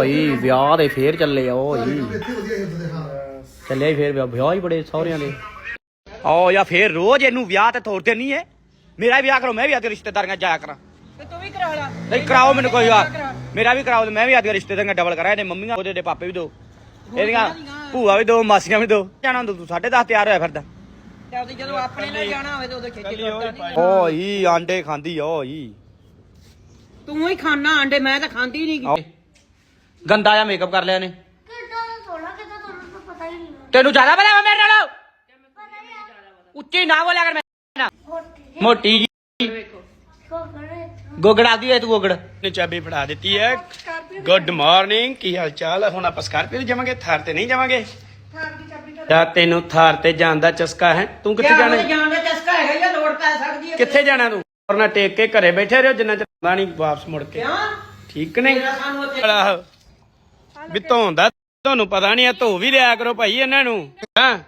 ਓਏ ਵਿਆਹ ਦੇ ਫੇਰ ਚੱਲੇ ਆ ਓਏ ਚੱਲੇ ਈ ਫੇਰ ਵਿਆਹ ਵਿਆਹ ਹੀ ਬੜੇ ਸਹੁਰਿਆਂ ਦੇ। ਓ ਯਾ ਫੇਰ ਰੋਜ਼ ਇਹਨੂੰ ਵਿਆਹ ਤੇ ਤੋਰਦੇ ਨਹੀਂ ਏ ਮੇਰਾ ਵੀ ਵਿਆਹ ਕਰੋ ਮੈਂ ਵੀ ਆਦੇ ਰਿਸ਼ਤੇਦਾਰੀਆਂ ਜਾਇਆ ਕਰਾਂ। ਤੇ ਤੂੰ ਵੀ ਕਰਾ ਲਾ। ਨਹੀਂ ਕਰਾਓ ਮੈਨੂੰ ਕੋਈ ਆ ਮੇਰਾ ਵੀ ਕਰਾਓ ਤੇ ਮੈਂ ਵੀ ਆਦੇ ਰਿਸ਼ਤੇਦਾਰੀਆਂ ਡਬਲ ਕਰਾਂ ਇਹਦੇ ਮੰਮੀਆਂ ਉਹਦੇ ਦੇ ਪਾਪੇ ਵੀ ਦੋ। ਇਹਦੀਆਂ ਭੂਆ ਵੀ ਦੋ ਮਾਸੀਆਂ ਵੀ ਦੋ। ਜਾਣਾ ਹੁੰਦਾ ਤੂੰ 10:30 ਤਿਆਰ ਹੋਇਆ ਫਿਰਦਾ। ਤੇ ਉਹਦੀ ਜਦੋਂ ਆਪਣੇ ਨਾਲ ਜਾਣਾ ਹੋਵੇ ਤੇ ਉਦੋਂ ਛੇਤੀ ਤੁਰਦਾ ਨਹੀਂ ਓਏ ਆਂਡੇ ਖਾਂਦੀ ਓਏ ਤੂੰ ਹੀ ਖਾਣਾ ਆਂਡੇ ਮੈਂ ਤਾਂ ਖਾਂਦੀ ਨਹੀਂ ਆਓ। ਗੰਦਾ ਜਿਹਾ ਮੇਕਅਪ ਕਰ ਲਿਆ ਨੇ ਕਿੱਦਾਂ ਦਾ ਥੋੜਾ ਕਿੱਦਾਂ ਤੁਹਾਨੂੰ ਤਾਂ ਪਤਾ ਹੀ ਨਹੀਂ ਤੈਨੂੰ ਜ਼ਿਆਦਾ ਪਤਾ ਵਾ ਮੇਰੇ ਨਾਲ? ਉੱਚੀ ਨਾ ਬੋਲਿਆ ਕਰ ਮੈਂ ਹੋਟੀ ਮੋਟੀ ਜੀ ਕੋ ਕਰੇ ਗੋਗੜਾ ਦੀ ਐ ਤੂੰ ਗੋਗੜ। ਨੇ ਚਾਬੀ ਫੜਾ ਦਿੱਤੀ ਹੈ। ਗੁੱਡ ਮਾਰਨਿੰਗ ਕੀ ਹਾਲ ਚਾਲ? ਹੈ? ਹੁਣ ਆਪਾਂ ਸਕਾਰਪੀਓ ਜਾਵਾਂਗੇ ਥਾਰ ਤੇ ਨਹੀਂ ਜਾਵਾਂਗੇ? ਯਾ ਤੈਨੂੰ ਥਾਰ ਤੇ ਜਾਣ ਦਾ ਚਸਕਾ ਹੈ? ਤੂੰ ਕਿੱਥੇ ਜਾਣਾ ਹੈ? ਜਾਣ ਦਾ ਚਸਕਾ ਹੈਗਾ ਜਾਂ ਲੋੜ ਪੈ ਸਕਦੀ ਹੈ ਕਿੱਥੇ ਜਾਣਾ ਤੂੰ? ਔਰ ਨਾ ਟੇਕ ਕੇ ਘਰੇ ਬੈਠੇ ਰਹੋ ਜਿੰਨਾ ਚਿਰ ਆਉਂਦਾ ਨਹੀਂ ਵਾਪਸ ਮੁੜ ਕੇ। ਕਿਉਂ? ਠੀਕ ਨਹੀਂ? ਤੇਰਾ ਸਾਨੂੰ ਉੱਥੇ ਆਹੋ। ਵੀ ਧੋਂਦਾ ਤੁਹਾਨੂੰ ਪਤਾ ਨਹੀਂ ਆ, ਧੋ ਵੀ ਲਿਆ ਕਰੋ ਭਾਈ ਇਹਨਾਂ ਨੂੰ, ਹਾਂ?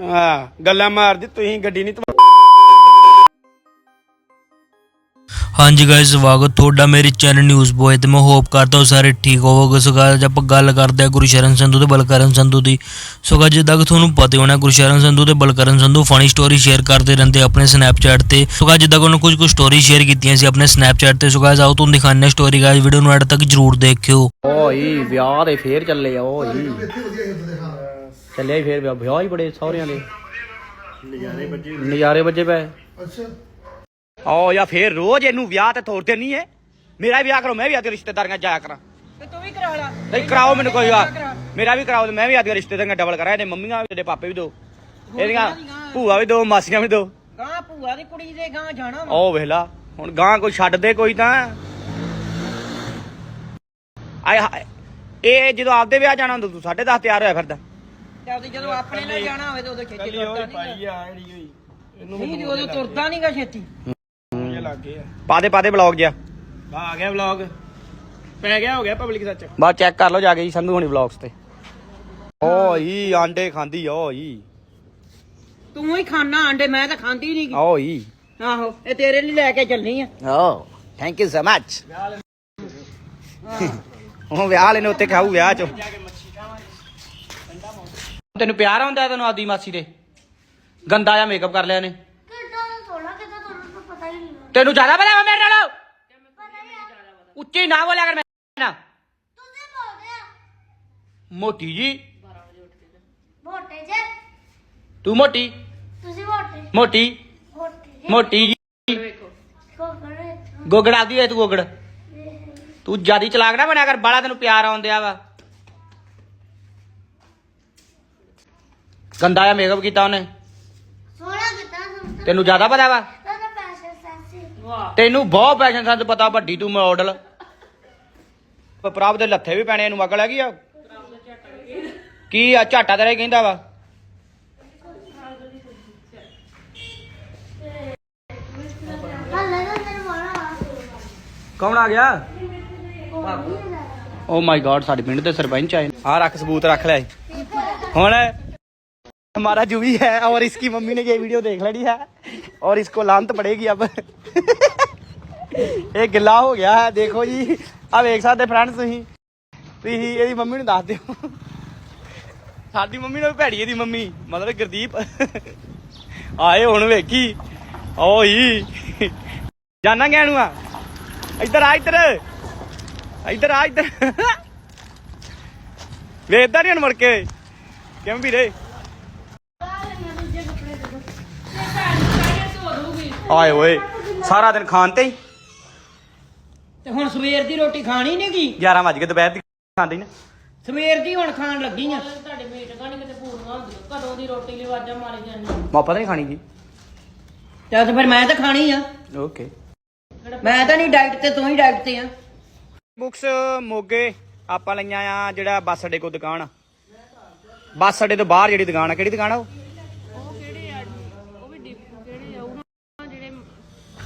ਹਾਂ, ਗੱਲਾਂ ਮਾਰਦੀ, ਤੁਸੀਂ ਗੱਡੀ ਨਹੀਂ ਹਾਂਜੀ ਗਾਇਸ ਸਵਾਗਤ ਤੁਹਾਡਾ ਮੇਰੇ ਚੈਨਲ ਨਿਊਜ਼ ਬੋਏ ਤੇ ਮੈਂ ਹੋਪ ਕਰਦਾ ਹਾਂ ਸਾਰੇ ਠੀਕ ਹੋਵੋਗੇ। ਸੋ guys, ਆਪਾਂ ਗੱਲ ਕਰਦੇ ਹਾਂ ਗੁਰਸ਼ਰਨ ਸੰਧੂ ਤੇ ਬਲਕਰਨ ਸੰਧੂ ਦੀ। ਸੋ guys, ਜਿੱਦਾਂ ਕਿ ਤੁਹਾਨੂੰ ਪਤਾ ਹੀ ਹੋਣਾ ਗੁਰਸ਼ਰਨ ਸੰਧੂ ਤੇ Balkaran Sandhu funny story share ਕਰਦੇ ਰਹਿੰਦੇ ਆਪਣੇ ਸਨੈਪਚੈਟ ਤੇ। ਸੋ guys, ਜਿੱਦਾਂ ਕਿ ਉਹਨਾਂ ਕੁਝ ਕੁ ਸਟੋਰੀ ਸ਼ੇਅਰ ਕੀਤੀਆਂ ਸੀ ਆਪਣੇ ਸਨੈਪਚੈਟ ਤੇ। ਸੋ guys, ਆਓ ਤੁਹਾਨੂੰ ਦਿਖਾਉਂਦੇ ਹਾਂ ਸਟੋਰੀ ਗਾਇਸ ਵੀਡੀਓ ਨੂੰ ਐਡ ਤੱਕ ਜਰੂਰ ਦੇਖਿਓ। ਓਏ ਵਿਆਹ ਦੇ ਫੇਰ ਚੱਲੇ ਆ ਓਏ ਚੱਲੇ ਈ ਫੇਰ ਵਿਆਹ ਵਿਆਹ ਹੀ ਬੜੇ ਸਹੁਰਿਆਂ ਦੇ। ਨਜ਼ਾਰੇ ਵੱਜੇ ਨਜ਼ਾਰੇ ਵੱਜੇ ਪਏ। ਅੱਛਾ। ਓ ਯਾ ਫੇਰ ਰੋਜ਼ ਇਹਨੂੰ ਵਿਆਹ ਤੇ ਤੋਰਦੇ ਨਹੀਂ ਏ ਮੇਰਾ ਵਿਆਹ ਕਰੋ ਮੈਂ ਵੀ ਆਦੇ ਰਿਸ਼ਤੇਦਾਰੀਆਂ ਜਾਇਆ ਕਰਾਂ। ਤੇ ਤੂੰ ਵੀ ਕਰਾ ਲਾ। ਨਹੀਂ ਕਰਾਓ ਮੈਨੂੰ ਕੋਈ ਆ। ਮੇਰਾ ਵੀ ਕਰਾਓ ਤੇ ਮੈਂ ਵੀ ਆਦੇ ਰਿਸ਼ਤੇਦਾਰੀਆਂ ਡਬਲ ਕਰਾਂ ਇਹਦੇ ਮੰਮੀਆਂ ਵੀ ਇਹਦੇ ਪਾਪੇ ਵੀ ਦੋ। ਇਹਦੀਆਂ ਭੂਆ ਵੀ ਦੋ ਮਾਸੀਆਂ ਵੀ ਦੋ। ਗਾਂ ਭੂਆ ਦੀ ਕੁੜੀ ਦੇ ਗਾਂ ਜਾਣਾ ਵਾ। ਓ ਵੇਖਲਾ ਹੁਣ ਗਾਂ ਕੋਈ ਛੱਡ ਦੇ ਕੋਈ ਤਾਂ। ਆਏ ਹਾਏ ਇਹ ਜਦੋਂ ਆਪਦੇ ਵਿਆਹ ਜਾਣਾ ਹੁੰਦਾ ਤੂੰ 10:30 ਤਿਆਰ ਹੋਇਆ ਫਿਰਦਾ। ਤੇ ਉਹਦੀ ਜਦੋਂ ਆਪਣੇ ਨਾਲ ਜਾਣਾ ਹੋਵੇ ਤੇ ਉਦੋਂ ਛੇਤੀ ਤੁਰਦਾ ਨਹੀਂ ਨਹੀਂ ਉਦੋਂ ਤੁਰਦਾ ਨਹੀਂਗਾ ਛੇਤੀ। ਪਾ ਦੇ ਪਾ ਦੇ ਬਲੌਗ ਜਿਆ ਆ ਗਿਆ ਵਲੌਗ ਪੈ ਗਿਆ ਹੋ ਗਿਆ ਪਬਲਿਕ ਸੱਚ। ਬਾਅਦ ਚੈੱਕ ਕਰ ਲਓ ਜਾ ਕੇ ਜੀ ਸੰਧੂ ਹੁਣੀ ਵਲੌਗਸ ਤੇ। ਓਏ ਆਂਡੇ ਖਾਂਦੀ ਓਏ ਤੂੰ ਹੀ ਖਾਣਾ ਆਂਡੇ ਮੈਂ ਤਾਂ ਖਾਂਦੀ ਨਹੀਂ ਓਏ ਆਹੋ ਇਹ ਤੇਰੇ ਲਈ ਲੈ ਕੇ ਚੱਲਣੀ ਆ। ਓ ਥੈਂਕ ਯੂ ਸੋ ਮੱਚ ਉਹ ਵਿਆਹ ਵਾਲੇ ਨੇ ਉੱਤੇ ਖਾਊ ਵਿਆਹ ਚ। ਤੈਨੂੰ ਪਿਆਰ ਆਉਂਦਾ ਤੈਨੂੰ ਆਦੀ ਮਾਸੀ ਦੇ? ਗੰਦਾ ਜਿਹਾ ਮੇਕਅਪ ਕਰ ਲਿਆ ਨੇ ਕਿੱਦਾਂ ਦਾ ਥੋੜਾ ਕਿੱਦਾਂ ਤੁਹਾਨੂੰ ਤਾਂ ਪਤਾ ਹੀ ਨਹੀਂ ਤੈਨੂੰ ਜ਼ਿਆਦਾ ਪਤਾ ਵਾ ਮੇਰੇ ਨਾਲ? ਆ ਉੱਚੀ ਨਾ ਬੋਲਿਆ ਕਰ ਮੈਂ ਤੁਸੀਂ ਬੋਲਦੇ ਆ ਮੋਟੀ ਜੀ। ਮੋਟੇ ਜੇ। ਤੂੰ ਮੋਟੀ। ਤੁਸੀਂ ਮੋਟੇ। ਮੋਟੀ। ਮੋਟੇ ਜੇ। ਮੋਟੀ ਜੀ। ਕੋ ਕਰੇ ਗੋਗੜਾ ਦੀ ਐ ਤੂੰ ਗੋਗੜ। ਤੂੰ ਜਿਆਦੀ ਚਲਾਕ ਨਾ ਬਣਿਆ ਕਰ ਬਾਲਾ ਤੈਨੂੰ ਪਿਆਰ ਆਉਂਦਿਆ ਵਾ। ਗੰਦਾ ਜਿਹਾ ਮੇਕਅਪ ਕੀਤਾ ਉਹਨੇ। ਸੋਹਣਾ ਤੁਹਾਨੂੰ ਤੈਨੂੰ ਜ਼ਿਆਦਾ ਪਤਾ ਵਾ? ਤੈਨੂੰ ਬਹੁਤ ਪੈਸ਼ਨ ਸੰਦ ਪਤਾ ਵੱਡੀ ਤੂੰ ਮਾਡਲ ਪ੍ਰਭ ਦੇ ਲੱਥੇ ਵੀ ਪੈਣੇ ਇਹਨੂੰ ਅਕਲ ਹੈਗੀ ਆ? ਕੀ ਆ ਝਾਟਾ ਤੇਰਾ ਕਹਿੰਦਾ ਵਾ? ਕੌਣ ਆ ਗਿਆ? ਓ ਮਾਈ ਗॉड ਸਾਡੇ ਪਿੰਡ ਦੇ ਸਰਪੰਚ ਆਏ ਆ ਰੱਖ ਸਬੂਤ ਰੱਖ ਲੈ। ਹੁਣ? हमारा जो भी है और इसकी मम्मी ने ये वीडियो देख लेनी है और इसको लानत पड़ेगी अब ਇਹ ਗਿੱਲਾ ਹੋ ਗਿਆ ਹੈ ਦੇਖੋ ਜੀ ਆ ਵੇਖ ਸਕਦੇ ਫਰੈਂਡਸ ਤੁਸੀਂ ਤੁਸੀਂ ਇਹਦੀ ਮੰਮੀ ਨੂੰ ਦੱਸ ਦਿਓ ਸਾਡੀ ਮੰਮੀ ਨਾਲ ਭੈੜੀ ਇਹਦੀ ਮੰਮੀ ਮਤਲਬ ਗੁਰਦੀਪ ਆਏ ਹੁਣ ਵੇਖੀ ਓਈ ਜਾਣਾ ਗਿਆ ਨੂੰ ਆ ਇੱਧਰ ਆ ਇੱਧਰ ਇੱਧਰ ਆ ਇੱਧਰ ਵੇਖਦਾ ਨਹੀਂ ਹੁਣ ਮੁੜ ਕੇ ਕਿਵੇਂ ਵੀਰੇ ਆਏ ਓਏ ਸਾਰਾ ਦਿਨ ਖਾਣ ਤੇ ਹੀ। ਤੇ ਹੁਣ ਸਵੇਰ ਦੀ ਰੋਟੀ ਖਾਣੀ ਨੀ ਗੀ? 11 ਵਜ ਗਏ ਦੁਪਹਿਰ ਦੀ ਖਾਂਦੀ ਨਾ। ਸਵੇਰ ਦੀ ਹੁਣ ਖਾਣ ਲੱਗੀ ਆ। ਮਾਪਾ ਤਾਂ ਨਹੀਂ ਖਾਣੀ ਜੀ ਚੱਲ ਤੇ ਫਿਰ ਮੈਂ ਤਾਂ ਖਾਣੀ ਆ। ਓਕੇ। ਮੈਂ ਤਾਂ ਨਹੀਂ ਡਾਈਟ ਤੇ ਤੂੰ ਹੀ ਡਾਈਟ ਤੇ ਆ। ਬੁక్స్ ਮੋਗੇ ਆਪਾਂ ਲਈਆਂ ਆ ਜਿਹੜਾ ਬੱਸ ਅੱਡੇ ਕੋਲ ਦੁਕਾਨ ਆ। ਬੱਸ ਅੱਡੇ ਤੋਂ ਬਾਹਰ ਜਿਹੜੀ ਦੁਕਾਨ ਆ ਕਿਹੜੀ ਦੁਕਾਨ ਆ ਉਹ?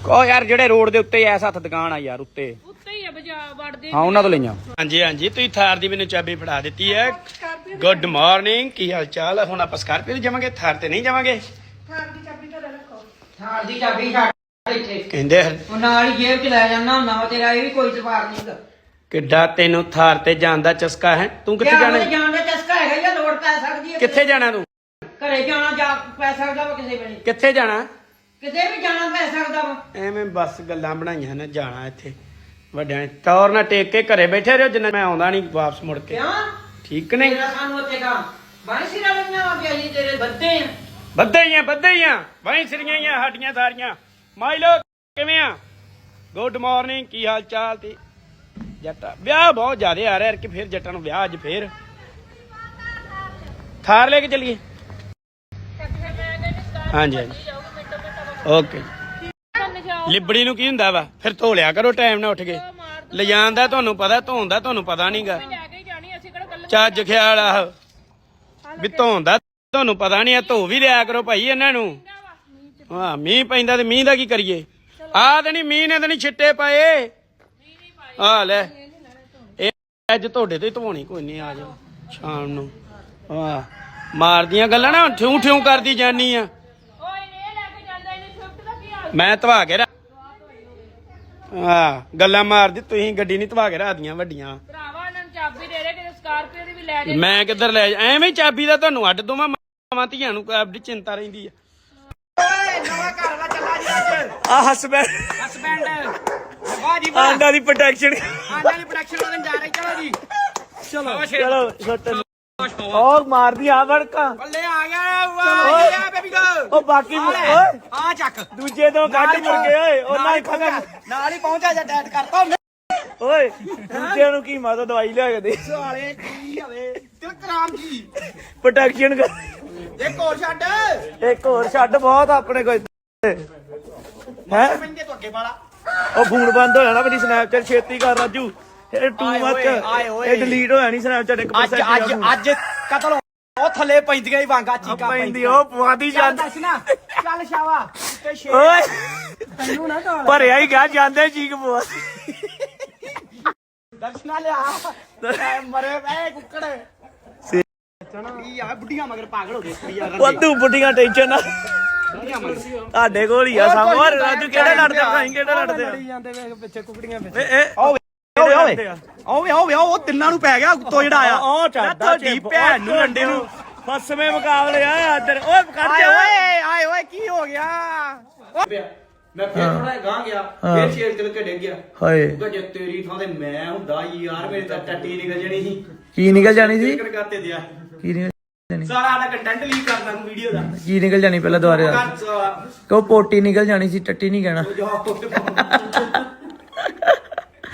ਉਹ ਯਾਰ ਜਿਹੜੇ ਰੋਡ ਦੇ ਉੱਤੇ ਐਸ ਹੱਥ ਦੁਕਾਨ ਆ ਯਾਰ ਉੱਤੇ। ਉੱਤੇ ਹੀ ਆ ਬਾਜ਼ਾਰ ਵੜਦੇ ਹਾਂ ਉਹਨਾਂ ਤੋਂ ਲਈਆਂ। ਹਾਂਜੀ ਹਾਂਜੀ ਤੁਸੀਂ ਥਾਰ ਦੀ ਮੈਨੂੰ ਚਾਬੀ ਫੜਾ ਦਿੱਤੀ ਹੈ। ਗੁੱਡ ਮਾਰਨਿੰਗ ਕੀ ਹਾਲ ਚਾਲ ਹੈ? ਹੁਣ ਆਪਾਂ ਸਕਾਰਪੀਓ ਜਾਵਾਂਗੇ ਥਾਰ ਤੇ ਨਹੀਂ ਜਾਵਾਂਗੇ? ਥਾਲ ਦੀ ਚਾਬੀ ਛੱਡ ਇੱਥੇ। ਕਹਿੰਦੇ ਹਨ, ਉਹ ਨਾਲ ਹੀ ਜੇਬ ਚ ਲੈ ਜਾਣਾ ਹੁੰਦਾ ਵਾ ਤੇਰਾ ਇਹ ਵੀ ਕੋਈ ਸਵਾਰ ਨਹੀਂਗਾ ਕਿੱਡਾ ਤੈਨੂੰ ਥਾਰ ਤੇ ਜਾਣ ਦਾ ਚਸਕਾ ਹੈ? ਤੂੰ ਕਿੱਥੇ ਜਾਣਾ ਹੈ? ਜਾਣ? ਦਾ ਚਸਕਾ ਹੈਗਾ ਜਾਂ ਲੋੜ ਪੈ ਸਕਦੀ ਹੈ ਕਿੱਥੇ ਜਾਣਾ ਤੂੰ? ਘਰੇ ਜਾਣਾ ਜਾ ਪੈ ਸਕਦਾ ਵਾ ਕਿਸੇ ਵੇਲੇ। ਕਿੱਥੇ ਜਾਣਾ? ਕਿਤੇ ਵੀ ਜਾਣਾ ਪੈ ਸਕਦਾ ਵਾ। ਐਵੇਂ ਬਸ ਗੱਲਾਂ ਬਣਾਈਆਂ ਨੇ ਜਾਣਾ ਇੱਥੇ। ਵੱਡਿਆਂ ਨੇ ਤੌਰ ਨਾ ਟੇਕ ਕੇ ਘਰੇ ਬੈਠੇ ਰਹੋ ਜਿੰਨਾ ਮੈਂ ਆਉਂਦਾ ਨਹੀਂ ਵਾਪਸ ਮੁੜ ਕੇ। ਕਿਉਂ? ਠੀਕ ਨਹੀਂ? ਤੇਰਾ ਸਾਨੂੰ ਉੱਥੇ ਕਾ ਬਾਈ ਸਿਰਾ ਲਈਆਂ ਆ ਪਿਆ ਜੀ ਤੇਰੇ ਬੱਦੇ ਆ। ਬੱਦੇ ਹੀ ਆ ਬੱਦੇ ਹੀ ਆ। ਵਹੀਂ ਸਿਰੀਆਂ ਹੀ ਆ ਸਾਡੀਆਂ ਸਾਰੀਆਂ। ਮਾਈਲੋ ਕਿਵੇਂ ਆ? ਗੁੱਡ ਮਾਰਨਿੰਗ ਕੀ ਹਾਲ ਚਾਲ ਤੇ? ਜੱਟਾ ਵਿਆਹ ਬਹੁਤ ਜ਼ਿਆਦੇ ਆ ਰਿਹਾ ਕਿ ਫਿਰ ਜੱਟਾਂ ਨੂੰ ਵਿਆਹ ਅੱਜ ਫੇਰ। ਥਾਰ ਲੈ ਕੇ ਚੱਲੀਏ। ਹਾਂਜੀ ਹਾਂਜੀ। ਓਕੇ ਲਿਬੜੀ ਨੂੰ ਕੀ ਹੁੰਦਾ ਵਾ? ਫਿਰ ਧੋ ਲਿਆ ਕਰੋ ਟਾਈਮ ਨਾਲ ਉੱਠ ਕੇ। ਲਿਜਾਣ ਦਾ ਤੁਹਾਨੂੰ ਪਤਾ ਧੋਣ ਦਾ ਤੁਹਾਨੂੰ ਪਤਾ ਨਹੀਂਗਾ। ਚੱਜ ਖਿਆਲ ਆ। ਵੀ ਧੋਣ ਦਾ ਤੁਹਾਨੂੰ ਪਤਾ ਨਹੀਂ ਆ, ਧੋ ਵੀ ਲਿਆ ਕਰੋ ਭਾਈ ਇਹਨਾਂ ਨੂੰ। ਹਾਂ, ਮੀਂਹ ਪੈਂਦਾ ਤੇ ਮੀਂਹ ਦਾ ਕੀ ਕਰੀਏ? ਆਹ ਤੇ ਨਹੀਂ, ਮੀਂਹ ਨੇ ਤੇ ਨਹੀਂ ਛਿੱਟੇ ਪਾਏ। ਆ ਲੈ। ਇਹ ਅੱਜ ਤੁਹਾਡੇ ਤੇ ਹੀ ਧੋਣੀ ਕੋਈ ਨਹੀਂ ਆ ਜਾ ਸ਼ਾਮ ਨੂੰ। ਹਾਂ, ਮਾਰਦੀਆਂ ਗੱਲਾਂ ਨਾ ਠਿਉ ਠਿਉ ਕਰਦੀ ਜਾਨੀ ਆ। ਮੈਂ ਧਵਾ ਕੇ ਰੱਖ ਹਾਂ ਗੱਲਾਂ ਮਾਰਦੀ ਤੁਸੀਂ ਗੱਡੀ ਨਹੀਂ ਧਵਾ ਕੇ ਰੱਖਦੀਆਂ ਵੱਡੀਆਂ। ਭਰਾਵਾ ਇਹਨਾਂ ਨੂੰ ਚਾਬੀ ਦੇ ਦੇ ਕਿ ਸਕਾਰਪੀਓ ਦੀ ਵੀ ਲੈ ਜਾ ਮੈਂ ਕਿੱਧਰ ਲੈ ਜਾ ਐਵੇਂ ਹੀ ਚਾਬੀ ਦਾ ਤੁਹਾਨੂੰ ਅੱਡ ਦੋਵਾਂ ਮਾਵਾਂ ਧੀਆਂ ਨੂੰ ਆਪਦੀ ਚਿੰਤਾ ਰਹਿੰਦੀ ਆ। ਆ ਹਸਬੈਂਡ। ਹਸਬੈਂਡ ਵਾਹ ਜੀ ਆਂਡਾ ਦੀ ਪ੍ਰੋਟੈਕਸ਼ਨ ਆਂਡਾ ਦੀ ਪ੍ਰੋਡਕਸ਼ਨ ਵਾਲੇ ਜਾ ਰਹੇ ਚਲੋ ਜੀ ਚਲੋ ਚਲੋ ਛੋਟੇ ਉਹ ਮਾਰਦੀ ਆ ਵੜਕਾ। ਬੱਲੇ ਆ ਗਿਆ ਵਾਹ ਜੀ ਬੇਬੀ ਗਰਲ ਉਹ ਬਾਕੀ ਮੁ- ਓਏ। ਆ ਚੱਕ। ਦੂਜੇ ਤੋਂ ਕੱਢ ਮੁੜ ਕੇ ਓਏ ਉਹਨਾਂ ਹੀ ਖਤਮ ਨਾਲ ਹੀ ਪਹੁੰਚਾ ਜਾ ਟੈਟ ਕਰਤਾ ਓਏ ਦੂਜੇ ਨੂੰ ਕੀ ਮਾਤਾ ਦਵਾਈ ਲਿਆ ਕੇ ਦੇ। ਸਾਲੇ ਕੀ ਹਵੇ? ਤਿਲਕਰਾਮ ਜੀ। ਪ੍ਰੋਟੈਕਸ਼ਨ ਕਰ। ਇੱਕ ਹੋਰ ਛੱਡ। ਇੱਕ ਹੋਰ ਛੱਡ ਬਹੁਤ ਆਪਣੇ ਕੋਲ ਹੈ? ਪੈਂਦੇ ਤੋਂ ਅੱਗੇ ਵਾਲਾ। ਉਹ ਫੋਨ ਬੰਦ ਹੋ ਜਾਣਾ ਮੇਰੀ ਸਨੈਪਚੈਟ ਛੇਤੀ ਕਰ ਰਾਜੂ। ਇਹ ਟੂ ਆਏ ਮੱਚ ਓਏ, ਆਏ ਓਏ। ਇਹ ਡਿਲੀਟ ਹੋਇਆ ਨਹੀਂ ਸਨੈਪਚੈਟ ਇੱਕ ਅੱਜ ਅੱਜ ਅੱਜ ਕਤਲ ਉਹ ਥੱਲੇ ਪੈਂਦੀਆਂ ਹੀ ਵਾਂਗਾ ਚੀਕਾ ਪੈਂਦੀ ਉਹ ਪਵਾਦੀ ਚੱਲ ਜਾਂਦੀ। ਚੱਲ ਸ਼ਾਵਾ ਤੇ ਸ਼ੇਰ। ਓਏ। ਤੈਨੂੰ ਨਾ ਢੋਲ ਭਰਿਆ ਹੀ ਗਿਆ ਜਾਂਦੇ ਚੀਕ ਪਵਾ ਦਰਸ਼ਨਾ ਲਿਆ। ਐ ਮਰੇ ਐ ਕੁੱਕੜ। ਕੀ ਆ ਬੁੱਢੀਆਂ ਮਗਰ ਪਾਗਲ ਹੋ ਗਏ ਯਾਰ ਵਾਧੂ ਬੁੱਢੀਆਂ ਟੈਨਸ਼ਨ ਨਾ ਤੁਹਾਡੇ ਕੋਲ ਹੀ ਆ ਸਭ। ਹੋਰ ਰਾਜੂ ਕਿਹੜੇ ਲੜਦੇ ਭਾਈ ਕਿਹੜੇ ਲੜਦੇ ਆ? ਜਾਂਦੇ ਵੇ ਪਿੱਛੇ ਕੁਕੜੀਆਂ ਵਿੱਚ ਇਹ ਇਹ ਓਏ। ਓਏ ਓਏ ਓਏ ਉਹ ਤਿੰਨਾਂ ਨੂੰ ਪੈ ਗਿਆ ਉੱਤੋਂ ਜਿਹੜਾ ਆਇਆ। ਉਹ ਚੜਦਾ ਤੁਹਾਡੀ ਭੈਣ ਨੂੰ ਰੰਡੇ ਨੂੰ। ਫਸਵੇਂ ਮੁਕਾਬਲੇ ਆ ਇੱਧਰ। ਓਏ ਕੱਢ ਆਏ ਜਾ। ਓਏ ਆਏ ਓਏ ਕੀ ਹੋ ਗਿਆ? ਮੈਂ ਫਿਰ ਥੋੜਾ ਗਾਂ ਗਿਆ ਫਿਰ ਸ਼ੇਰ ਚਲ ਕੇ ਡਿੱਗ ਗਿਆ। ਹਾਏ। ਉਹ ਜੇ ਤੇਰੀ ਥਾਂ ਤੇ ਮੈਂ ਹੁੰਦਾ ਯਾਰ ਮੇਰੇ ਤਾਂ ਟੱਟੀ ਨਿਕਲ ਜਣੀ ਸੀ। ਕੀ ਨਿਕਲ ਜਾਣੀ ਸੀ? ਟਿਕਟ ਕਰਤੇ ਦਿਆ। ਕੀ ਨਿਕਲ ਜਾਣੀ? ਸਾਰਾ ਸਾਡਾ ਕੰਟੈਂਟ ਲੀਕ ਕਰ ਦਾਂ ਵੀਡੀਓ ਦਾ। ਕੀ ਨਿਕਲ ਜਾਣੀ ਪਹਿਲਾਂ ਦੁਬਾਰੇ ਦੱਸ ਕਰ ਸਾਲਾ ਕਹੋ ਪੋਟੀ ਨਿਕਲ ਜਾਣੀ ਸੀ ਟੱਟੀ ਨਹੀਂ ਕਹਿਣਾ। ਜੋ।